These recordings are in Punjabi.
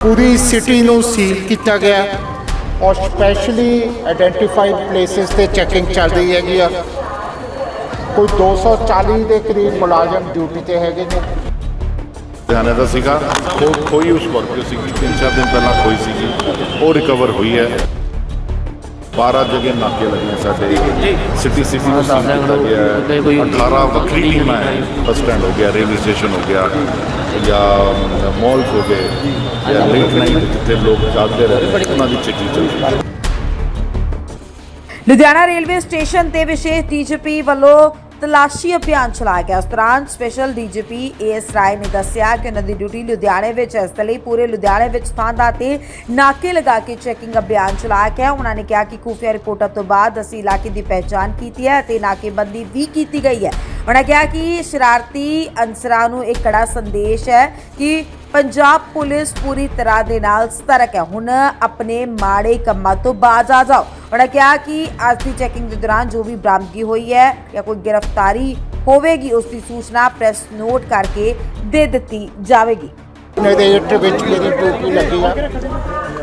ਪੂਰੀ ਸਿਟੀ ਨੂੰ ਸੀਲ ਕੀਤਾ ਗਿਆ ਔਰ ਸਪੈਸ਼ਲੀ ਆਇਡੈਂਟੀਫਾਈਡ ਪਲੇਸਿਸ ਤੇ ਚੈਕਿੰਗ ਚੱਲ ਰਹੀ ਹੈਗੀ ਆ। ਕੋਈ 240 ਦੇ ਕਰੀਬ ਮੁਲਾਜ਼ਮ ਡਿਊਟੀ ਤੇ ਹੈਗੇ ਨੇ। ਲੁਧਿਆਣੇ ਦਾ ਸੀਗਾ ਖੋ ਖੋਈ ਉਸ ਸਕੋਰਪੀਓ ਸੀਗੀ, ਤਿੰਨ ਚਾਰ ਦਿਨ ਪਹਿਲਾਂ ਖੋਈ ਸੀਗੀ, ਉਹ ਰਿਕਵਰ ਹੋਈ ਹੈ। 12 ਜਗ੍ਹਾ ਨਾਕੇ ਲੱਗੇ ਸਾਡੇ ਸਿਟੀ ਸਿਟੀ ਨੂੰ ਸੀਲ ਕੀਤਾ ਗਿਆ ਹੈ। 18 ਵੱਖਰੀ ਟੀਮਾਂ ਹੈ। ਬੱਸ ਸਟੈਂਡ ਹੋ ਗਿਆ ਰੇਲਵੇ ਸਟੇਸ਼ਨ ਹੋ ਗਿਆ ਜਾਂ ਮਾਲ ਹੋ ਗਏ ਜਾਂ ਲੇਟ ਨਾਈਟ ਜਿੱਥੇ ਲੋਕ ਜਾਗਦੇ ਰਹੇ ਉਹਨਾਂ ਦੀ ਚੈਕਿੰਗ ਚੱਲ ਰਹੀ ਹੈ। ਲੁਧਿਆਣਾ ਰੇਲਵੇ ਸਟੇਸ਼ਨ ਤੇ ਵਿਸ਼ੇਸ਼ ਡੀਜੀਪੀ ਵੱਲੋਂ ਤਲਾਸ਼ੀ ਅਭਿਆਨ ਚਲਾਇਆ ਗਿਆ। ਉਸ ਦੌਰਾਨ ਸਪੈਸ਼ਲ ਡੀਜੀਪੀ ਏਐਸ ਰਾਏ ਨੇ ਦੱਸਿਆ ਕਿ ਉਹਨਾਂ ਦੀ ਡਿਊਟੀ ਲੁਧਿਆਣੇ ਵਿੱਚ ਹੈ। ਇਸ ਦੇ ਲਈ ਪੂਰੇ ਲੁਧਿਆਣੇ ਵਿੱਚ ਥਾਂ-ਥਾਂ ਤੇ ਨਾਕੇ ਲਗਾ ਕੇ ਚੈਕਿੰਗ ਅਭਿਆਨ ਚਲਾਇਆ ਗਿਆ। ਉਹਨਾਂ ਨੇ ਕਿਹਾ ਕਿ ਖੂਫੀਆ ਰਿਪੋਰਟਾਂ ਤੋਂ ਬਾਅਦ ਅਸੀਂ ਇਲਾਕੇ ਦੀ ਪਹਿਚਾਣ ਕੀਤੀ ਹੈ ਤੇ ਨਾਕੇਬੰਦੀ ਵੀ ਕੀਤੀ ਗਈ ਹੈ। ਉਹਨਾਂ ਕਿਹਾ ਕਿ ਸ਼ਰਾਰਤੀ ਅਨਸਰਾਂ ਨੂੰ ਇੱਕ ਕੜਾ ਸੰਦੇਸ਼ ਹੈ ਕਿ ਪੰਜਾਬ ਪੁਲਿਸ ਪੂਰੀ ਤਰ੍ਹਾਂ ਦੇ ਨਾਲ ਸਤਰਕ ਹੈ। ਹੁਣ ਆਪਣੇ ਮਾੜੇ ਕੰਮਾਂ ਤੋਂ ਬਾਜ਼ ਆ ਜਾਓ। ਉਹਨਾਂ ਕਿਹਾ ਕਿ ਅੱਜ ਦੀ ਚੈਕਿੰਗ ਦੇ ਦੌਰਾਨ ਜੋ ਵੀ ਬਰਾਮਦਗੀ ਹੋਈ ਹੈ ਜਾਂ ਕੋਈ ਗ੍ਰਿਫਤਾਰੀ ਹੋਵੇਗੀ, ਉਸ ਦੀ ਸੂਚਨਾ ਪ੍ਰੈਸ ਨੋਟ ਕਰਕੇ ਦੇ ਦਿੱਤੀ ਜਾਵੇਗੀ। ਨਰੇਟ ਵਿੱਚ ਮੇਰੀ ਡਿਊਟੀ ਲੱਗੀ ਆ।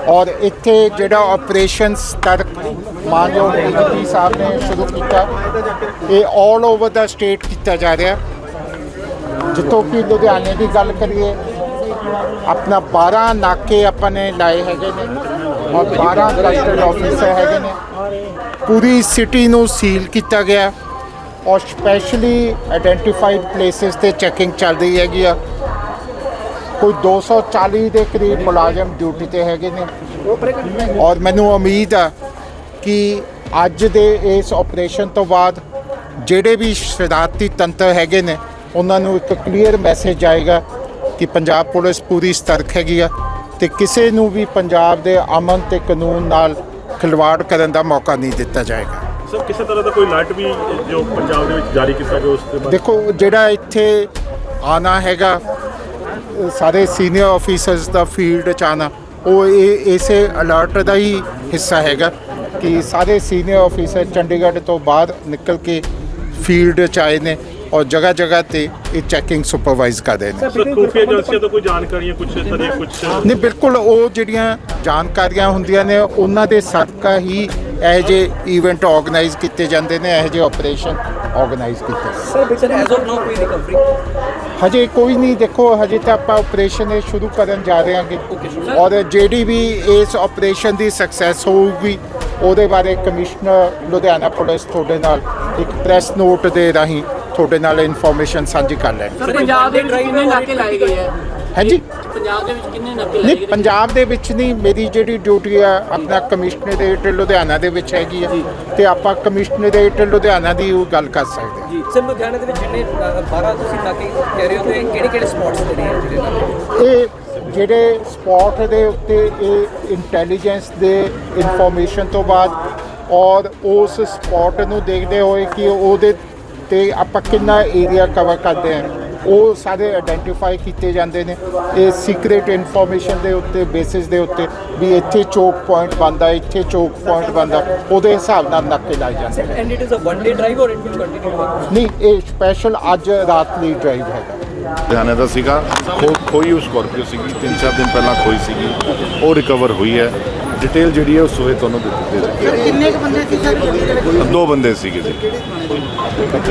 ਔਰ ਇੱਥੇ ਜਿਹੜਾ ਆਪਰੇਸ਼ਨ ਸਤਰਕ ਮਾਨਯੋਗ ਡੀਜੀਪੀ ਸਾਹਿਬ ਨੇ ਸ਼ੁਰੂ ਕੀਤਾ, ਇਹ 올 ਓਵਰ ਦਾ ਸਟੇਟ ਕੀਤਾ ਜਾ ਰਿਹਾ। ਜਿੱਥੋਂ ਕਿ ਲੁਧਿਆਣੇ ਦੀ ਗੱਲ ਕਰੀਏ, ਆਪਣਾ 12 ਨਾਕੇ ਆਪਾਂ ਨੇ ਲਾਏ ਹੈਗੇ ਨੇ ਔਰ 12 ਕਸਟਡ ਆਫੀਸਰ ਹੈਗੇ ਨੇ। ਪੂਰੀ ਸਿਟੀ ਨੂੰ ਸੀਲ ਕੀਤਾ ਗਿਆ। ਔਰ ਸਪੈਸ਼ਲੀ ਆਇਡੈਂਟੀਫਾਈਡ ਪਲੇਸਿਸ ਤੇ ਚੈਕਿੰਗ ਚੱਲ ਰਹੀ ਹੈਗੀ ਆ। ਕੋਈ 240 ਦੇ ਕਰੀਬ ਮੁਲਾਜ਼ਮ ਡਿਊਟੀ ਤੇ ਹੈਗੇ ਨੇ। ਔਰ ਮੈਨੂੰ ਉਮੀਦ ਆ ਕਿ ਅੱਜ ਦੇ ਇਸ ਆਪਰੇਸ਼ਨ ਤੋਂ ਬਾਅਦ ਜਿਹੜੇ ਵੀ ਸ਼ਰਾਰਤੀ ਤੰਤਰ ਹੈਗੇ ਨੇ ਉਹਨਾਂ ਨੂੰ ਇੱਕ ਕਲੀਅਰ ਮੈਸੇਜ ਆਏਗਾ ਕਿ ਪੰਜਾਬ ਪੁਲਿਸ ਪੂਰੀ ਸਤਰਕ ਹੈਗੀ ਆ ਤੇ ਕਿਸੇ ਨੂੰ ਵੀ ਪੰਜਾਬ ਦੇ ਅਮਨ ਤੇ ਕਾਨੂੰਨ ਨਾਲ ਖਿਲਵਾੜ ਕਰਨ ਦਾ ਮੌਕਾ ਨਹੀਂ ਦਿੱਤਾ ਜਾਏਗਾ। ਸਰ ਕਿਸੇ ਤਰ੍ਹਾਂ ਦਾ ਕੋਈ ਅਲਰਟ ਵੀ ਜੋ ਪੰਜਾਬ ਦੇ ਵਿੱਚ ਜਾਰੀ ਕੀਤਾ ਗਿਆ ਉਸ ਦੇ ਬਾਰੇ? ਦੇਖੋ ਜਿਹੜਾ ਇੱਥੇ ਆਣਾ ਹੈਗਾ ਸਾਰੇ ਸੀਨੀਅਰ ਆਫੀਸਰਸ ਦਾ ਫੀਲਡ ਚ ਆਣਾ ਉਹ ਇਹ ਇਸੇ ਅਲਰਟ ਦਾ ਹੀ ਹਿੱਸਾ ਹੈਗਾ ਕਿ ਸਾਰੇ ਸੀਨੀਅਰ ਆਫੀਸਰ ਚੰਡੀਗੜ੍ਹ ਤੋਂ ਬਾਹਰ ਨਿਕਲ ਕੇ ਫੀਲਡ ਚ ਆਏ ਨੇ ਔਰ ਜਗ੍ਹਾ ਜਗ੍ਹਾ ਤੇ ਇਹ ਚੈਕਿੰਗ ਸੁਪਰਵਾਈਜ਼ ਕਰ ਰਹੇ ਨੇ ਸਰ ਖੂਫੀਆ ਏਜੰਸੀਆਂ ਤੋਂ ਕੋਈ ਜਾਣਕਾਰੀਆਂ ਕੁਝ ਤਰ੍ਹਾਂ ਕੁਝ ਨਹੀਂ ਬਿਲਕੁਲ ਉਹ ਜਿਹੜੀਆਂ ਜਾਣਕਾਰੀਆਂ ਹੁੰਦੀਆਂ ਨੇ ਉਹਨਾਂ ਦੇ ਸਦਕਾ ਹੀ ਇਹ ਜੇ ਇਵੈਂਟ ਆਰਗੇਨਾਈਜ਼ ਕੀਤੇ ਜਾਂਦੇ ਨੇ ਇਹ ਜੇ ਆਪਰੇਸ਼ਨ ਆਰਗੇਨਾਈਜ਼ ਕੀਤੇ ਜਾਂਦੇ। ਸਰ ਬਿਚਨ ਐਜ਼ ਆਫ ਨਾਓ ਕੋਈ ਰਿਕਵਰੀ ਹਜੇ ਕੋਈ ਨਹੀਂ ਦੇਖੋ ਹਜੇ ਤਾਂ ਆਪਾਂ ਆਪਰੇਸ਼ਨ ਇਹ ਸ਼ੁਰੂ ਕਰਨ ਜਾ ਰਹੇ ਹਾਂਗੇ। ਔਰ ਜਿਹੜੀ ਵੀ ਇਸ ਆਪਰੇਸ਼ਨ ਦੀ ਸਕਸੈਸ ਹੋਊਗੀ ਉਹਦੇ ਬਾਰੇ ਕਮਿਸ਼ਨਰ ਲੁਧਿਆਣਾ ਪੁਲਿਸ ਤੁਹਾਡੇ ਨਾਲ ਇੱਕ ਪ੍ਰੈਸ ਨੋਟ ਦੇ ਰਾਹੀਂ ਤੁਹਾਡੇ ਨਾਲ ਇਨਫੋਰਮੇਸ਼ਨ ਸਾਂਝੀ ਕਰ ਲੈਣਗੇ। ਸਰ ਪੰਜਾਬ ਦੇ ਕਿੰਨੇ ਨਾਕੇ ਲਾਏ ਗਏ ਹੈ ਹਾਂਜੀ ਪੰਜਾਬ ਦੇ ਵਿੱਚ ਕਿੰਨੇ ਨਾਕੇ ਲਾਏ ਨਹੀਂ ਪੰਜਾਬ ਦੇ ਵਿੱਚ ਨਹੀਂ ਮੇਰੀ ਜਿਹੜੀ ਡਿਊਟੀ ਆ ਆਪਣਾ ਕਮਿਸ਼ਨਰੇਟ ਲੁਧਿਆਣਾ ਦੇ ਵਿੱਚ ਹੈਗੀ ਆ। ਤੇ ਆਪਾਂ ਕਮਿਸ਼ਨਰੇਟ ਲੁਧਿਆਣਾ ਦੀ ਉਹ ਗੱਲ ਕਰ ਸਕਦੇ ਹਾਂ ਜੀ। ਸਰ ਲੁਧਿਆਣਾ ਦੇ ਵਿੱਚ ਜਿੰਨੇ ਅ, 12 ਤੁਸੀਂ ਨਾਕੇ ਕਹਿ ਰਹੇ ਹੋ ਤੇ ਕਿਹੜੇ ਕਿਹੜੇ ਸਪੌਟਸ ਤੇ ਨੇ ਜਿਹੜੇ? ਇਹ ਜਿਹੜੇ ਸਪੌਟ ਦੇ ਉੱਤੇ ਇਹ ਇੰਟੈਲੀਜੈਂਸ ਦੇ ਇਨਫੋਰਮੇਸ਼ਨ ਤੋਂ ਬਾਅਦ ਔਰ ਉਸ ਸਪੌਟ ਨੂੰ ਦੇਖਦੇ ਹੋਏ ਕਿ ਉਹਦੇ ਤੇ ਆਪਾਂ ਕਿੰਨਾ ਏਰੀਆ ਕਵਰ ਕਰਦੇ ਹਾਂ ਉਹ ਸਾਰੇ ਆਇਡੈਂਟੀਫਾਈ ਕੀਤੇ ਜਾਂਦੇ ਨੇ ਇਹ ਸੀਕ੍ਰੀਟ ਇਨਫੋਰਮੇਸ਼ਨ ਦੇ ਉੱਤੇ ਬੇਸਿਸ ਦੇ ਉੱਤੇ ਵੀ ਇੱਥੇ ਚੋਕ ਪੁਆਇੰਟ ਬੰਦਾ ਇੱਥੇ ਚੋਕ ਪੁਆਇੰਟ ਬੰਦਾ ਉਹਦੇ ਹਿਸਾਬ ਨਾਲ ਨਾਕੇ ਲਾਏ ਜਾਂਦੇ ਨੇ। And it is a one day drive ਔਰ ਇਟ ਵਿਲ ਕੰਟੀਨਿਊ ਨਹੀਂ ਇਹ ਸਪੈਸ਼ਲ ਅੱਜ ਰਾਤ ਲਈ ਡਰਾਈਵ ਹੈਗਾ। ਲੁਧਿਆਣੇ ਦਾ ਸੀਗਾ ਖੋਈ ਉਸ ਸਕੋਰਪੀਓ ਸੀਗੀ ਤਿੰਨ ਚਾਰ ਦਿਨ ਪਹਿਲਾਂ ਖੋਈ ਸੀਗੀ ਉਹ ਰਿਕਵਰ ਹੋਈ ਹੈ। ਡਿਟੇਲ ਜਿਹੜੀ ਹੈ ਉਹ ਸੋਏ ਤੁਹਾਨੂੰ ਦੇ ਦਿੱਤੀ ਜਾਏਗੀ ਕਿੰਨੇ ਕੁ ਬੰਦੇ ਸੀ ਦੋ ਬੰਦੇ ਸੀਗੇ ਜੀ।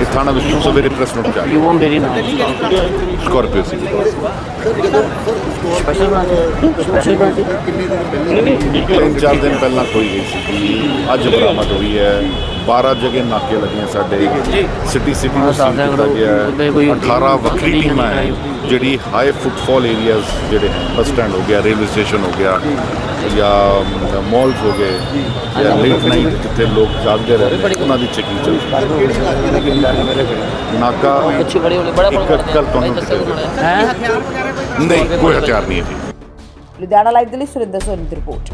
ਇਹ ਥਾਣਾ ਵਿਸ਼ਨੂੰ ਸਵੇਰੇ ਪ੍ਰੈਸ ਨੋਟ ਜਾ you want very nice Scorpio ਸੀ। ਤਿੰਨ ਚਾਰ ਦਿਨ ਪਹਿਲਾਂ ਖੋਈ ਗਈ ਸੀ। ਅੱਜ ਬਰਾਮਦ ਹੋਈ ਹੈ। 12 ਜਗ੍ਹਾ ਨਾਕੇ ਲੱਗੀਆਂ ਸਾਡੇ ਸਿਟੀ ਸਿਟੀ ਨੂੰ ਸੀਲ ਕੀਤਾ ਗਿਆ ਹੈ 18 ਵੱਖਰੀ ਟੀਮਾਂ ਹੈ ਜਿਹੜੀ ਹਾਈ ਫੁੱਟਫਾਲ ਏਰੀਆਜ਼ ਜਿਹੜੇ ਹੈ ਬੱਸ ਸਟੈਂਡ ਹੋ ਗਿਆ ਰੇਲਵੇ ਸਟੇਸ਼ਨ ਹੋ ਗਿਆ ਜਾਂ। ਮਾਲਸ ਹੋ ਗਏ ਜਾਂ। ਲੇਟ ਨਾਈਟ ਜਿੱਥੇ ਲੋਕ ਜਾਗਦੇ ਰਹੇ ਉਹਨਾਂ ਦੀ ਚੈਕਿੰਗ ਚੱਲ ਰਹੀ ਹੈ। ਨਾਕਾ ਅੱਛੇ ਬੜੇ ਹੋਲੇ ਬੜਾ ਇੱਕ ਕੱਲ ਤੁਹਾਨੂੰ ਹੈ? ਨਹੀਂ ਕੋਈ ਹਥਿਆਰ ਨਹੀਂ ਹੈ ਲੁਧਿਆਣਾ ਲਾਈਵ ਦੇ ਲਈ ਸੁਰਿੰਦਰ ਸੋਨੀ ਦੀ ਰਿਪੋਰਟ।